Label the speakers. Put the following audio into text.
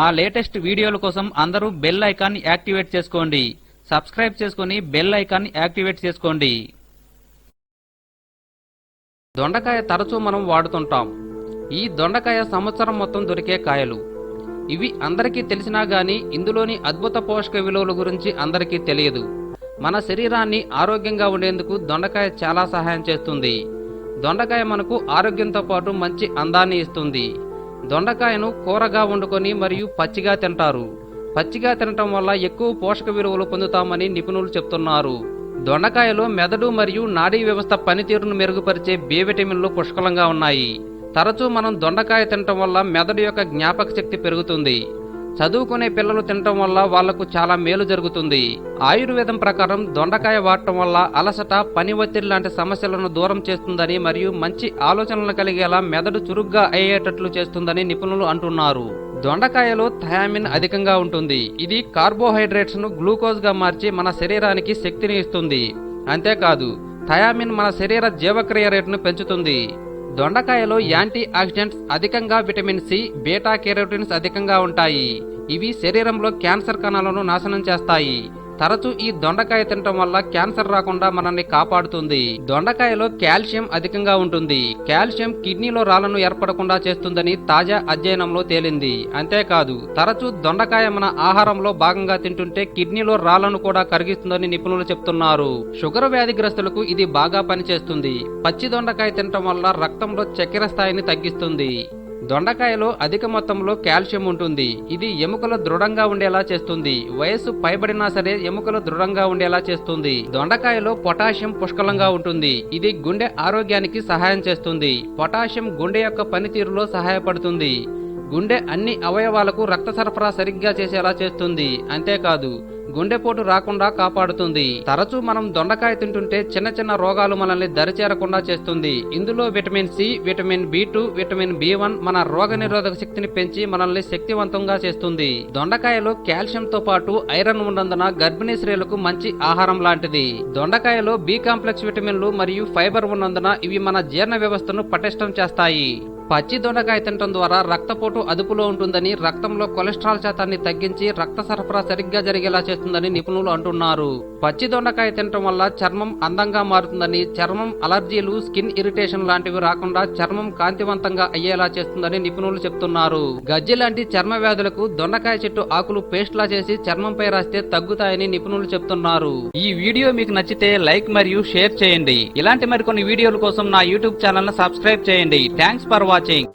Speaker 1: మా లేటెస్ట్ వీడియోల కోసం అందరూ బెల్ ఐకాన్ యాక్టివేట్ చేసుకోండి. సబ్స్క్రైబ్ చేసుకుని బెల్ ఐకాన్ యాక్టివేట్ చేసుకోండి. దొండకాయ తరచూ మనం వాడుతుంటాం. ఈ దొండకాయ సంవత్సరం మొత్తం దొరికే కాయలు. ఇవి అందరికీ తెలిసినా గాని ఇందులోని అద్భుత పోషక విలువల గురించి అందరికీ తెలియదు. మన శరీరాన్ని ఆరోగ్యంగా ఉండేందుకు దొండకాయ చాలా సహాయం చేస్తుంది. దొండకాయ మనకు ఆరోగ్యంతో పాటు మంచి అందాన్ని ఇస్తుంది. దొండకాయను కూరగా వండుకొని మరియు పచ్చిగా తింటారు. పచ్చిగా తినటం వల్ల ఎక్కువ పోషక విలువలు పొందుతామని నిపుణులు చెప్తున్నారు. దొండకాయలో మెదడు మరియు నాడీ వ్యవస్థ పనితీరును మెరుగుపరిచే బి విటమిన్లు పుష్కలంగా ఉన్నాయి. తరచూ మనం దొండకాయ తినటం వల్ల మెదడు యొక్క జ్ఞాపక శక్తి పెరుగుతుంది. చదువుకునే పిల్లలు తినటం వల్ల వాళ్ళకు చాలా మేలు జరుగుతుంది. ఆయుర్వేదం ప్రకారం దొండకాయ వాడటం వల్ల అలసట పని ఒత్తిడి లాంటి సమస్యలను దూరం చేస్తుందని మరియు మంచి ఆలోచనలు కలిగేలా మెదడు చురుగ్గా అయ్యేటట్లు చేస్తుందని నిపుణులు అంటున్నారు. దొండకాయలో థయామిన్ అధికంగా ఉంటుంది. ఇది కార్బోహైడ్రేట్స్ను గ్లూకోజ్గా మార్చి మన శరీరానికి శక్తిని ఇస్తుంది. అంతేకాదు థయామిన్ మన శరీర జీవక్రియ రేటును పెంచుతుంది. దొండకాయలో యాంటీ ఆక్సిడెంట్స్ అధికంగా విటమిన్ సి బీటా కెరోటిన్స్ అధికంగా ఉంటాయి. ఇవి శరీరంలో క్యాన్సర్ కణాలను నాశనం చేస్తాయి. తరచూ ఈ దొండకాయ తినటం వల్ల క్యాన్సర్ రాకుండా మనల్ని కాపాడుతుంది. దొండకాయలో కాల్షియం అధికంగా ఉంటుంది. కాల్షియం కిడ్నీలో రాళ్ళను ఏర్పడకుండా చేస్తుందని తాజా అధ్యయనంలో తేలింది. అంతేకాదు తరచూ దొండకాయ మన ఆహారంలో భాగంగా తింటుంటే కిడ్నీలో రాళ్ళను కూడా కరిగిస్తుందని నిపుణులు చెప్తున్నారు. షుగర్ వ్యాధిగ్రస్తులకు ఇది బాగా పనిచేస్తుంది. పచ్చి దొండకాయ తినటం వల్ల రక్తంలో చక్కెర స్థాయిని తగ్గిస్తుంది. దొండకాయలో అధిక మొత్తంలో కాల్షియం ఉంటుంది. ఇది ఎముకలు దృఢంగా ఉండేలా చేస్తుంది. వయస్సు పైబడినా సరే ఎముకలు దృఢంగా ఉండేలా చేస్తుంది. దొండకాయలో పొటాషియం పుష్కలంగా ఉంటుంది. ఇది గుండె ఆరోగ్యానికి సహాయం చేస్తుంది. పొటాషియం గుండె యొక్క పనితీరులో సహాయపడుతుంది. గుండె అన్ని అవయవాలకు రక్త సరఫరా సరిగ్గా చేసేలా చేస్తుంది. అంతేకాదు గుండెపోటు రాకుండా కాపాడుతుంది. తరచూ మనం దొండకాయ తింటుంటే చిన్న చిన్న రోగాలు మనల్ని దరిచేరకుండా చేస్తుంది. ఇందులో vitamin C vitamin B two vitamin B one మన రోగ నిరోధక శక్తిని పెంచి మనల్ని శక్తివంతంగా చేస్తుంది. దొండకాయలో కాల్షియం తో పాటు ఐరన్ ఉన్నందున గర్భిణీ స్త్రీలకు మంచి ఆహారం లాంటిది. దొండకాయలో బి కాంప్లెక్స్ విటమిన్లు మరియు ఫైబర్ ఉన్నందున ఇవి మన జీర్ణ వ్యవస్థను పటిష్టం చేస్తాయి. పచ్చి దొండకాయ తినటం ద్వారా రక్తపోటు అదుపులో ఉంటుందని రక్తంలో కొలెస్ట్రాల్ శాతాన్ని తగ్గించి రక్త సరఫరా సరిగ్గా జరిగేలా చేస్తుందని నిపుణులు అంటున్నారు. పచ్చి దొండకాయ తినటం వల్ల చర్మం అందంగా మారుతుందని చర్మం అలర్జీలు స్కిన్ ఇరిటేషన్ లాంటివి రాకుండా చర్మం కాంతివంతంగా అయ్యేలా చేస్తుందని నిపుణులు చెప్తున్నారు. గజ్జి లాంటి చర్మ వ్యాధులకు దొండకాయ చెట్టు ఆకులు పేస్ట్ లా చేసి చర్మంపై రాస్తే తగ్గుతాయని నిపుణులు చెప్తున్నారు. ఈ వీడియో మీకు నచ్చితే లైక్ మరియు షేర్ చేయండి. ఇలాంటి మరికొన్ని వీడియోల కోసం నా యూట్యూబ్ ఛానల్ సబ్స్క్రైబ్ చేయండి. Thanks for watching.